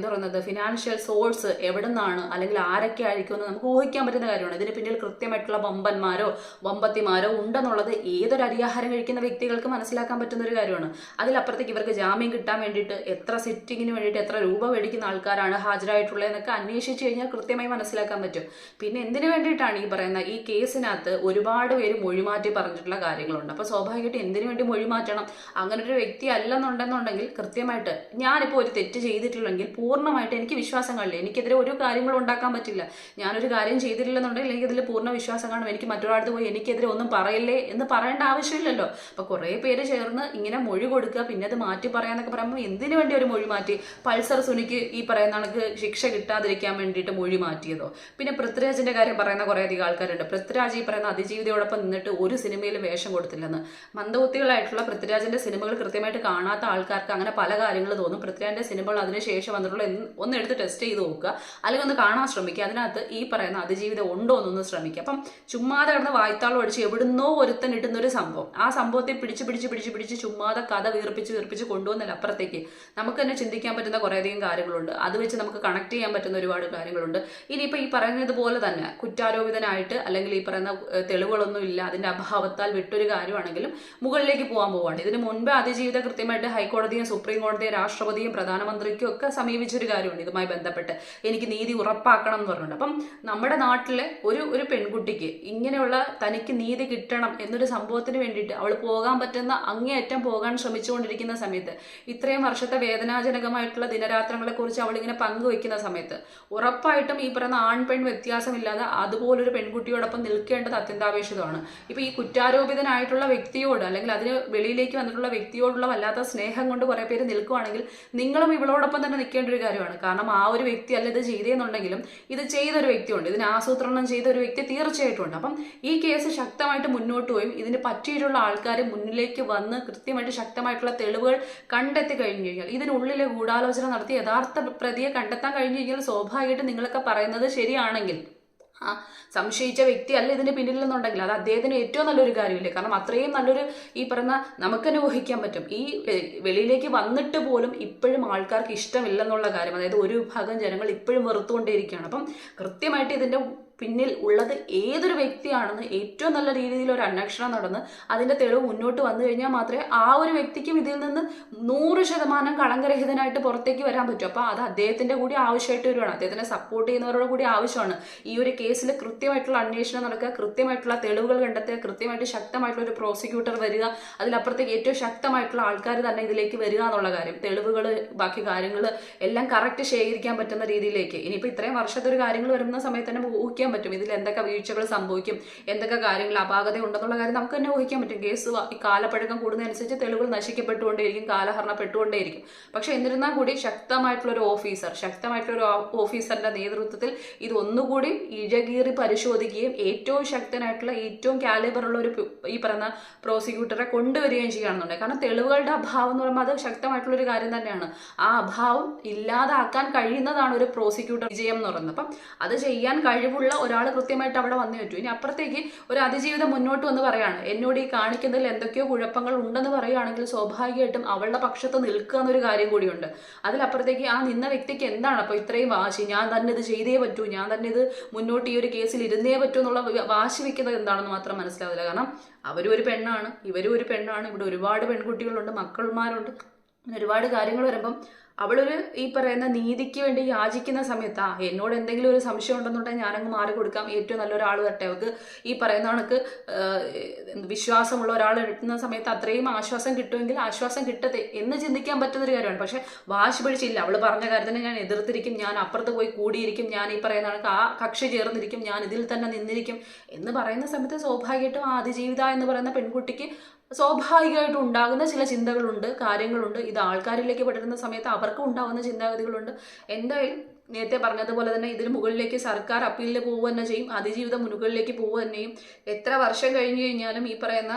ആ, എന്താ പറയുന്നത്? ഫിനാൻഷ്യൽ സോഴ്സ് എവിടെ നിന്നാണ് അല്ലെങ്കിൽ ആരൊക്കെ ആയിരിക്കും എന്ന് നമുക്ക് ഊഹിക്കാൻ പറ്റുന്ന കാര്യമാണ്. ഇതിന് പിന്നിൽ കൃത്യമായിട്ടുള്ള വമ്പന്മാരോ വമ്പത്തിമാരോ ഉണ്ടെന്നുള്ളത് ഏതൊരു അരിയാഹാരം കഴിക്കുന്ന വ്യക്തികൾക്ക് മനസ്സിലാക്കാൻ പറ്റുന്ന ഒരു കാര്യമാണ്. അതിലപ്പുറത്തേക്ക് ഇവർക്ക് ജാമ്യം കിട്ടാൻ വേണ്ടിയിട്ട് എത്ര സിറ്റിങ്ങിന് വേണ്ടിയിട്ട് എത്ര രൂപ മേടിക്കുന്ന ആൾക്കാരാണ് ഹാജരായിട്ടുള്ളത് എന്നൊക്കെ അന്വേഷിച്ച് കഴിഞ്ഞാൽ കൃത്യമായി മനസ്സിലാക്കാൻ പറ്റും. പിന്നെ എന്തിനു വേണ്ടിയിട്ടാണ് ഈ പറയുന്ന ഈ കേസിനകത്ത് ഒരുപാട് പേര് മൊഴിമാറ്റി പറഞ്ഞിട്ടുള്ള കാര്യങ്ങളുണ്ട്. അപ്പോൾ സ്വാഭാവികമായിട്ടും എന്തിനു വേണ്ടി മൊഴിമാറ്റണം? അങ്ങനെ ഒരു വ്യക്തി അല്ലെന്നുണ്ടെന്നുണ്ടെങ്കിൽ കൃത്യമായിട്ട് ഞാനിപ്പോൾ ഒരു തെറ്റ് ചെയ്തിട്ടില്ലെങ്കിൽ പൂർണമായിട്ട് എനിക്ക് വിശ്വാസം കാണില്ല. എനിക്കെതിരെ ഒരു കാര്യങ്ങളും ഉണ്ടാക്കാൻ പറ്റില്ല. ഞാനൊരു കാര്യം ചെയ്തിട്ടില്ലെന്നുണ്ടെങ്കിൽ എനിക്കതിൽ പൂർണ വിശ്വാസം കാണും. എനിക്ക് മറ്റൊരാളത്ത് പോയി എനിക്കെതിരെ ഒന്നും പറയില്ലേ എന്ന് പറയേണ്ട ആവശ്യമില്ലല്ലോ. അപ്പോൾ കുറേ പേര് ചേർന്ന് ഇങ്ങനെ മൊഴി കൊടുക്കുക പിന്നെ അത് മാറ്റി പറയാന്നൊക്കെ പറയുമ്പോൾ എന്തിനു വേണ്ടി ഒരു മൊഴി മാറ്റി? പൾസർ സുനിക്ക് ഈ പറയുന്ന കണക്ക് ശിക്ഷ കിട്ടാതിരിക്കാൻ വേണ്ടിയിട്ട് മൊഴി മാറ്റിയതോ? പിന്നെ പൃഥ്വിരാജിന്റെ കാര്യം പറയുന്ന കുറേ അധികം ആൾക്കാരുണ്ട്. പൃഥ്വിരാജ് ഈ പറയുന്ന അതിജീവിതയോടൊപ്പം നിന്നിട്ട് ഒരു സിനിമയിലും വേഷം കൊടുത്തില്ലെന്ന്. മന്ദബുദ്ധികളായിട്ടുള്ള പൃഥ്വിരാജിന്റെ സിനിമകൾ കൃത്യമായിട്ട് കാണാത്ത ആൾക്കാർക്ക് അങ്ങനെ പല കാര്യങ്ങൾ തോന്നും. പൃഥ്വിരാജിന്റെ സിനിമകൾ അതിനുശേഷം വന്നിട്ടുള്ള ഒന്ന് എടുത്ത് ടെസ്റ്റ് ചെയ്ത് നോക്കുക. അല്ലെങ്കിൽ ഒന്ന് കാണാൻ ശ്രമിക്കുക. അതിനകത്ത് ഈ പറയുന്ന അതിജീവിതം ഉണ്ടോ എന്നൊന്ന് ശ്രമിക്കുക. അപ്പം ചുമ്മാതെ കിടന്ന് വായ്ത്താളം അടിച്ച് എവിടുന്നോ ഒരുത്തൻ ഇടുന്ന ഒരു സംഭവം. ആ സംഭവത്തെ പിടിച്ച് പിടിച്ച് പിടിച്ച് പിടിച്ച് ചുമ്മാതെ കഥ വീർപ്പിച്ച് വീർപ്പിച്ച് കൊണ്ടുവന്നില്ല അപ്പുറത്തേക്ക് നമുക്ക് തന്നെ ചിന്തിക്കാൻ പറ്റുന്ന കുറേയധികം കാര്യങ്ങളുണ്ട്. അത് വെച്ച് നമുക്ക് കണക്ട് ചെയ്യാൻ പറ്റുന്ന ഒരുപാട് കാര്യങ്ങളുണ്ട്. ഇനിയിപ്പോൾ ഈ പറയുന്നത് പോലെ തന്നെ കുറ്റാരോപിതനായിട്ട് അല്ലെങ്കിൽ ഈ പറയുന്ന തെളിവുകളൊന്നും ഇല്ല അതിന്റെ അഭാവത്താൽ വിട്ടൊരു കാര്യമാണെങ്കിലും മുകളിലേക്ക് പോകാൻ പോവാണ്. ഇതിന് മുൻപ് അതിജീവിത കൃത്യമായിട്ട് ഹൈക്കോടതിയും സുപ്രീം കോടതിയും രാഷ്ട്രപതിയും പ്രധാനമന്ത്രിക്കും ഒക്കെ സമീപിച്ചൊരു കാര്യമുണ്ട്. ഇതുമായി ബന്ധപ്പെട്ട് എനിക്ക് നീതി ഉറപ്പാക്കണം എന്ന് പറഞ്ഞിട്ടുണ്ട്. അപ്പം നമ്മുടെ നാട്ടിലെ ഒരു ഒരു പെൺകുട്ടിക്ക് ഇങ്ങനെയുള്ള തനിക്ക് നീതി കിട്ടണം എന്നൊരു സംഭവത്തിന് വേണ്ടിയിട്ട് അവൾ പോകാൻ പറ്റുന്ന അങ്ങേയറ്റം പോകാൻ ശ്രമിച്ചുകൊണ്ടിരിക്കുന്ന സമയത്ത് ഇത്രയും വർഷത്തെ വേദനാജനകമായിട്ടുള്ള ദിനരാത്രങ്ങളെ കുറിച്ച് അവൾ ഇങ്ങനെ പങ്കുവെക്കുന്ന സമയത്ത് ഉറപ്പായിട്ടും ഈ പറയുന്ന ആൺ പെൺ വ്യത്യാസമില്ലാതെ അതുപോലൊരു പെൺകുട്ടിയോടൊപ്പം നിൽക്കേണ്ടത് അത്യന്താപേക്ഷിതമാണ്. ഇപ്പൊ ഈ കുറ്റാരോപിതനായിട്ടുള്ള വ്യക്തിയോട് അല്ലെങ്കിൽ അതിന് വെളിയിലേക്ക് വന്നിട്ടുള്ള വ്യക്തിയോടുള്ള വല്ലാത്ത സ്നേഹം കൊണ്ട് കുറെ പേര് നിൽക്കുവാണെങ്കിൽ നിങ്ങളും ഇവളോടൊപ്പം തന്നെ നിൽക്കേണ്ട ഒരു കാര്യമാണ്. കാരണം ആ ഒരു വ്യക്തി അല്ല ഇത് ചെയ്തേന്നുണ്ടെങ്കിലും ഇത് ചെയ്തൊരു വ്യക്തിയുണ്ട്. ഇതിന് ആസൂത്രണം ചെയ്ത ഒരു വ്യക്തി തീർച്ചയായിട്ടും ഉണ്ട് അപ്പം ഈ കേസ് ശക്തമായിട്ട് മുന്നോട്ട് പോയും. ഇതിന് പറ്റിയിട്ടുള്ള ആൾക്കാർ മുന്നിലേക്ക് വന്ന് കൃത്യമായിട്ട് ശക്തമായിട്ടുള്ള തെളിവുകൾ കണ്ടെത്തി കഴിഞ്ഞു കഴിഞ്ഞാൽ ഇതിനുള്ളിലെ ഗൂഢാലോചന നടത്തി യഥാർത്ഥ പ്രതിയെ കണ്ടെത്താൻ കഴിഞ്ഞു കഴിഞ്ഞാൽ സ്വാഭാവികമായിട്ട് നിങ്ങളൊക്കെ പറയുന്നത് ശരിയാണെങ്കിൽ ആ സംശയിച്ച വ്യക്തി അല്ല ഇതിന് പിന്നിലെന്നുണ്ടെങ്കിൽ അത് അദ്ദേഹത്തിന് ഏറ്റവും നല്ലൊരു കാര്യമില്ലേ? കാരണം അത്രയും നല്ലൊരു ഈ പറഞ്ഞ നമുക്ക് അനുഭവിക്കാൻ പറ്റും. ഈ വെളിയിലേക്ക് വന്നിട്ട് പോലും ഇപ്പോഴും ആൾക്കാർക്ക് ഇഷ്ടമില്ലെന്നുള്ള കാര്യം അതായത് ഒരു വിഭാഗം ജനങ്ങൾ ഇപ്പോഴും വെറുത്തുകൊണ്ടേയിരിക്കുകയാണ്. അപ്പം കൃത്യമായിട്ട് ഇതിന്റെ പിന്നിൽ ഉള്ളത് ഏതൊരു വ്യക്തിയാണെന്ന് ഏറ്റവും നല്ല രീതിയിൽ ഒരു അന്വേഷണം നടന്ന് അതിന്റെ തെളിവ് മുന്നോട്ട് വന്നു കഴിഞ്ഞാൽ മാത്രമേ ആ ഒരു വ്യക്തിക്കും ഇതിൽ നിന്ന് നൂറ് ശതമാനം കളങ്കരഹിതനായിട്ട് പുറത്തേക്ക് വരാൻ പറ്റൂ. അപ്പോൾ അത് അദ്ദേഹത്തിന്റെ കൂടി ആവശ്യമായിട്ട് വരുവാണ്. അദ്ദേഹത്തിനെ സപ്പോർട്ട് ചെയ്യുന്നവരുടെ കൂടി ആവശ്യമാണ്. ഈ ഒരു കേസിൽ കൃത്യമായിട്ടുള്ള അന്വേഷണം നടക്കുക കൃത്യമായിട്ടുള്ള തെളിവുകൾ കണ്ടെത്തുക കൃത്യമായിട്ട് ശക്തമായിട്ടുള്ള ഒരു പ്രോസിക്യൂട്ടർ വരിക അതിലപ്പുറത്തേക്ക് ഏറ്റവും ശക്തമായിട്ടുള്ള ആൾക്കാർ തന്നെ ഇതിലേക്ക് വരിക എന്നുള്ള കാര്യം. തെളിവുകൾ ബാക്കി കാര്യങ്ങൾ എല്ലാം കറക്റ്റ് ശേഖരിക്കാൻ പറ്റുന്ന രീതിയിലേക്ക്. ഇനിയിപ്പോൾ ഇത്രയും വർഷത്തെ ഒരു കാര്യങ്ങൾ വരുന്ന സമയത്ത് തന്നെ ഊഹിക്കാൻ പറ്റും. ഇതിൽ എന്തൊക്കെ വീഴ്ചകൾ സംഭവിക്കും? എന്തൊക്കെ കാര്യങ്ങൾ അപാകത ഉണ്ടെന്നുള്ള കാര്യം നമുക്ക് തന്നെ ഊഹിക്കാൻ പറ്റും. കേസ് ഈ കാലപ്പഴക്കം കൂടുന്നതനുസരിച്ച് തെളിവുകൾ നശിക്കപ്പെട്ടുകൊണ്ടേയിരിക്കും കാലഹരണപ്പെട്ടുകൊണ്ടേയിരിക്കും പക്ഷെ എന്നിരുന്നാൽ കൂടി ശക്തമായിട്ടുള്ള ഒരു ഓഫീസർ ശക്തമായിട്ടുള്ള ഒരു ഓഫീസറിന്റെ നേതൃത്വത്തിൽ ഇത് ഒന്നുകൂടി ഇഴകീറി പരിശോധിക്കുകയും ഏറ്റവും ശക്തനായിട്ടുള്ള ഏറ്റവും കാലിബറുള്ള ഒരു ഈ പറയുന്ന പ്രോസിക്യൂട്ടറെ കൊണ്ടുവരികയും ചെയ്യുകയാണെന്നുണ്ടെങ്കിൽ കാരണം തെളിവുകളുടെ അഭാവം എന്ന് പറയുമ്പോൾ അത് ശക്തമായിട്ടുള്ള ഒരു കാര്യം തന്നെയാണ്. ആ അഭാവം ഇല്ലാതാക്കാൻ കഴിയുന്നതാണ് ഒരു പ്രോസിക്യൂട്ടർ വിജയം എന്ന് പറയുന്നത്. അപ്പം അത് ചെയ്യാൻ കഴിവുള്ള ഒരാൾ കൃത്യമായിട്ട് അവിടെ വന്നു പറ്റൂ ഇനി അപ്പുറത്തേക്ക് ഒരു അതിജീവിതം മുന്നോട്ട് വന്ന് പറയാണ്. എന്നോട് ഈ കാണിക്കുന്നതിൽ എന്തൊക്കെയോ കുഴപ്പങ്ങൾ ഉണ്ടെന്ന് പറയുകയാണെങ്കിൽ സ്വാഭാവികമായിട്ടും അവളുടെ പക്ഷത്ത് നിൽക്കുക എന്നൊരു കാര്യം കൂടിയുണ്ട്. അതിലപ്പുറത്തേക്ക് ആ നിന്ന വ്യക്തിക്ക് എന്താണ്? അപ്പോൾ ഇത്രയും വാശി. ഞാൻ തന്നെ ഇത് ചെയ്തേ പറ്റൂ. ഞാൻ തന്നെ ഇത് മുന്നോട്ട് ഈ ഒരു കേസിൽ ഇരുന്നേ പറ്റൂ എന്നുള്ള വാശി വെക്കുന്നത് എന്താണെന്ന് മാത്രം മനസ്സിലാവില്ല. കാരണം അവരും ഒരു പെണ്ണാണ്. ഇവരും ഒരു പെണ്ണാണ്. ഇവിടെ ഒരുപാട് പെൺകുട്ടികളുണ്ട് മക്കൾമാരുണ്ട്. ഒരുപാട് കാര്യങ്ങൾ വരുമ്പം അവളൊരു ഈ പറയുന്ന നീതിക്ക് വേണ്ടി യാചിക്കുന്ന സമയത്ത് ആ എന്നോട് എന്തെങ്കിലും ഒരു സംശയം ഉണ്ടെന്നുണ്ടെങ്കിൽ ഞാനങ്ങ് മാറി കൊടുക്കാം. ഏറ്റവും നല്ലൊരാൾ വരട്ടെ. അവൾക്ക് ഈ പറയുന്ന കണക്ക് വിശ്വാസമുള്ള ഒരാൾ എടുക്കുന്ന സമയത്ത് അത്രയും ആശ്വാസം കിട്ടുമെങ്കിൽ ആശ്വാസം കിട്ടത്തെ എന്ന് ചിന്തിക്കാൻ പറ്റുന്ന ഒരു കാര്യമാണ്. പക്ഷെ വാശി പിടിച്ചില്ല. അവൾ പറഞ്ഞ കാര്യത്തിന് ഞാൻ എതിർത്തിരിക്കും. ഞാൻ അപ്പുറത്ത് പോയി കൂടിയിരിക്കും. ഞാൻ ഈ പറയുന്ന കണക്ക് ആ കക്ഷി ചേർന്നിരിക്കും. ഞാൻ ഇതിൽ തന്നെ നിന്നിരിക്കും എന്ന് പറയുന്ന സമയത്ത് സ്വാഭാവികമായിട്ടും ആ അതിജീവിത എന്ന് പറയുന്ന പെൺകുട്ടിക്ക് സ്വാഭാവികമായിട്ടും ഉണ്ടാകുന്ന ചില ചിന്തകളുണ്ട് കാര്യങ്ങളുണ്ട്. ഇത് ആൾക്കാരിലേക്ക് പടരുന്ന സമയത്ത് അവർക്കും ഉണ്ടാകുന്ന ചിന്താഗതികളുണ്ട്. എന്തായാലും നേരത്തെ പറഞ്ഞതുപോലെ തന്നെ ഇതിന് മുകളിലേക്ക് സർക്കാർ അപ്പീലിൽ പോവുക തന്നെ ചെയ്യും അതിജീവിതം മുകളിലേക്ക് പോവുക തന്നെയും എത്ര വർഷം കഴിഞ്ഞു കഴിഞ്ഞാലും ഈ പറയുന്ന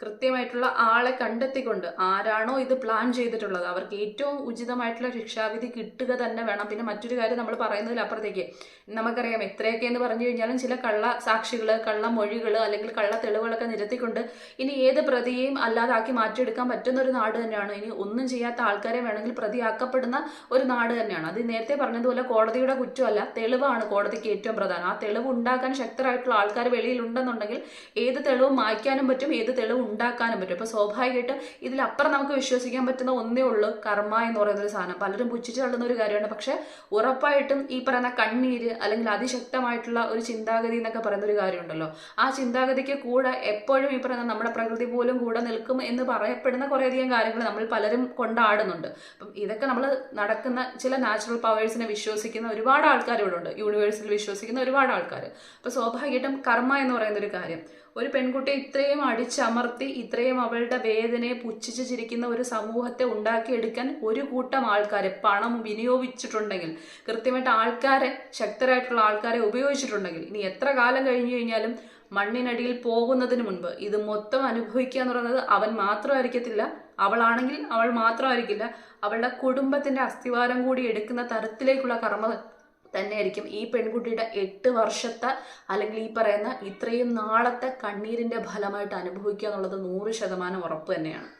കൃത്യമായിട്ടുള്ള ആളെ കണ്ടെത്തിക്കൊണ്ട് ആരാണോ ഇത് പ്ലാൻ ചെയ്തിട്ടുള്ളത് അവർക്ക് ഏറ്റവും ഉചിതമായിട്ടുള്ള ശിക്ഷാവിധി കിട്ടുക തന്നെ വേണം. പിന്നെ മറ്റൊരു കാര്യം നമ്മൾ പറയുന്നതിൽ അപ്പുറത്തേക്ക് നമുക്കറിയാം എത്രയൊക്കെ എന്ന് പറഞ്ഞു കഴിഞ്ഞാലും ചില കള്ള സാക്ഷികൾ കള്ള മൊഴികൾ അല്ലെങ്കിൽ കള്ള തെളിവുകളൊക്കെ നിരത്തിക്കൊണ്ട് ഇനി ഏത് പ്രതിയെയും അല്ലാതാക്കി മാറ്റിയെടുക്കാൻ പറ്റുന്ന ഒരു നാട് തന്നെയാണ്. ഇനി ഒന്നും ചെയ്യാത്ത ആൾക്കാരെ വേണമെങ്കിൽ പ്രതിയാക്കപ്പെടുന്ന ഒരു നാട് തന്നെയാണ്. അത് നേരത്തെ പറഞ്ഞതുപോലെ കോടതിയുടെ കുറ്റമല്ല തെളിവാണ് കോടതിക്ക് ഏറ്റവും പ്രധാനം. ആ തെളിവ് ഉണ്ടാക്കാൻ ശക്തരായിട്ടുള്ള ആൾക്കാർ വെളിയിലുണ്ടെന്നുണ്ടെങ്കിൽ ഏത് തെളിവ് മായ്ക്കാനും പറ്റും ഏത് തെളിവ് ഉണ്ടാക്കാനും പറ്റും. അപ്പോൾ സ്വാഭാവികമായിട്ടും ഇതിലപ്പുറം നമുക്ക് വിശ്വസിക്കാൻ പറ്റുന്ന ഒന്നേ ഉള്ളൂ കർമ്മ എന്ന് പറയുന്ന ഒരു സാധനം. പലരും പുച്ഛിച്ചു തള്ളുന്ന ഒരു കാര്യമാണ്. പക്ഷെ ഉറപ്പായിട്ടും ഈ പറയുന്ന കണ്ണീര് അല്ലെങ്കിൽ അതിശക്തമായിട്ടുള്ള ഒരു ചിന്താഗതി എന്നൊക്കെ പറയുന്ന ഒരു കാര്യമുണ്ടല്ലോ. ആ ചിന്താഗതിക്ക് കൂടെ എപ്പോഴും ഈ പറയുന്ന നമ്മുടെ പ്രകൃതി പോലും കൂടെ നിൽക്കും എന്ന് പറയപ്പെടുന്ന കുറേയധികം കാര്യങ്ങൾ നമ്മൾ പലരും കൊണ്ടാടുന്നുണ്ട്. അപ്പം ഇതൊക്കെ നമ്മൾ നടക്കുന്ന ചില നാച്ചുറൽ പവേഴ്സിനെ വിശ്വസിക്കുന്ന ഒരുപാട് ആൾക്കാർ ഇവിടെ ഉണ്ട്. യൂണിവേഴ്സിൽ വിശ്വസിക്കുന്ന ഒരുപാട് ആൾക്കാർ അപ്പോൾ സ്വാഭാവികമായിട്ടും കർമ്മ എന്ന് പറയുന്ന ഒരു കാര്യം. ഒരു പെൺകുട്ടി ഇത്രയും അടിച്ചമർത്തി ഇത്രയും അവളുടെ വേദനയെ പുച്ഛിച്ച് ചിരിക്കുന്ന ഒരു സമൂഹത്തെ ഉണ്ടാക്കിയെടുക്കാൻ ഒരു കൂട്ടം ആൾക്കാരെ പണം വിനിയോഗിച്ചിട്ടുണ്ടെങ്കിൽ കൃത്യമായിട്ട് ആൾക്കാരെ ശക്തരായിട്ടുള്ള ആൾക്കാരെ ഉപയോഗിച്ചിട്ടുണ്ടെങ്കിൽ ഇനി എത്ര കാലം കഴിഞ്ഞു കഴിഞ്ഞാലും മണ്ണിനടിയിൽ പോകുന്നതിന് മുൻപ് ഇത് മൊത്തം അനുഭവിക്കുക എന്ന് പറയുന്നത് അവൻ മാത്രമായിരിക്കത്തില്ല അവളാണെങ്കിൽ അവൾ മാത്രമായിരിക്കില്ല അവളുടെ കുടുംബത്തിന്റെ അസ്ഥിവാരം കൂടി എടുക്കുന്ന തരത്തിലേക്കുള്ള കർമ്മ തന്നെയായിരിക്കും ഈ പെൺകുട്ടിയുടെ എട്ട് വർഷത്തെ അല്ലെങ്കിൽ ഈ പറയുന്ന ഇത്രയും നാളത്തെ കണ്ണീരിന്റെ ഫലമായിട്ട് അനുഭവിക്കുക എന്നുള്ളത് നൂറ് ശതമാനം ഉറപ്പ് തന്നെയാണ്.